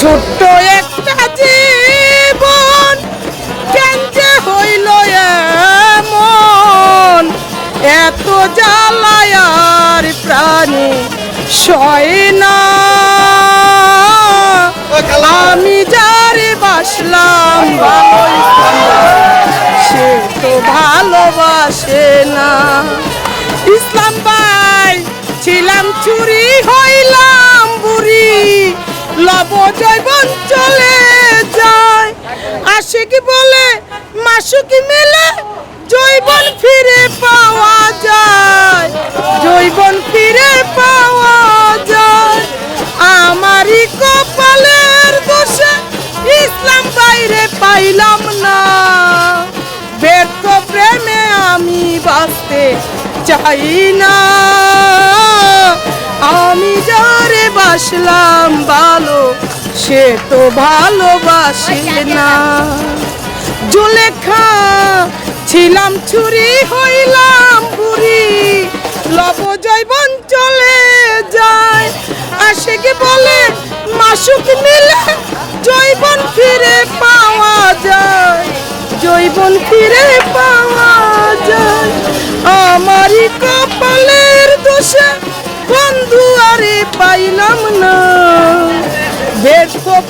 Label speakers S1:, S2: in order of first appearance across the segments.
S1: ছোট্ট একটা জীবন কেন যে হইল এমন? এত জ্বালায়ার প্রাণী সয় না। আমি যারে বাসলাম সে তো ভালোবাসে না। ইসলাম ভাই, ছিলাম চুরি হইলাম। জৈবন চলে যায়। আসে কি বলে? মাসুকি মেলে? জৈবন ফিরে পাওয়া যায়। জৈবন ফিরে পাওয়া যায়। আমারই কপালের দোষে ইসলাম বাইরে পাইলাম না। ব্যর্থ প্রেমে আমি বাঁচতে চাই না। আমি যারে বাসলাম ভালো সে তো ভালোবাসে না। জুলেখা ছিলাম ছুরি হইলাম বুড়ি লব জৈবন চলে যায়। আশেকে বলে মাসুক নিলে জৈবন ফিরে পাওয়া যায়। জৈবন ফিরে পাওয়া যায়। আমারই কপালের দোষে বন্ধু আরে পাইলাম না।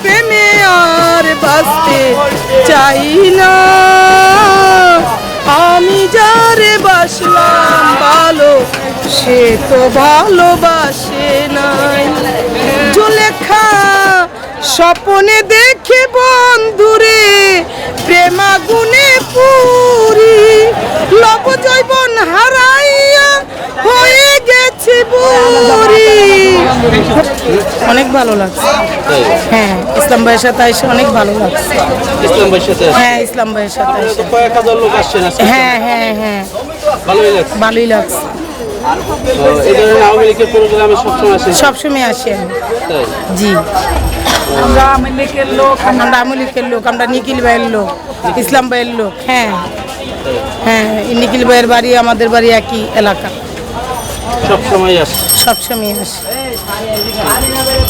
S1: প্রেমে আর বাঁচতে চাই না। আমি যারে বাসলাম ভালো, সে তো ভালোবাসে নাই। জুলেখা স্বপনে দেখে বন্ধুরে অনেক ভালো লাগছে। হ্যাঁ ইসলাম ভাইয়ের সাথে এসে অনেক ভালো লাগছে।
S2: ইসলাম ভাইয়ের সাথে?
S1: হ্যাঁ ইসলাম ভাইয়ের সাথে এসে।
S2: কয়েক হাজার লোক আসছেন
S1: হ্যাঁ হ্যাঁ হ্যাঁ।
S2: ভালোই লাগছে।
S1: ভালোই লাগছে।
S2: সবসময়
S1: আসি আমি। জি। আমরা আওয়ামী লীগের লোক আমরা আওয়ামী লীগের লোক আমরা নিখিল ভাইয়ের লোক ইসলাম ভাইয়ের লোক হ্যাঁ। হ্যাঁ নিখিল ভাইয়ের বাড়ি আমাদের বাড়ি একই এলাকা।
S2: সবসময় আসে।
S1: সবসময় আসি। खा रहे हैं खा रहे हैं मेरे तो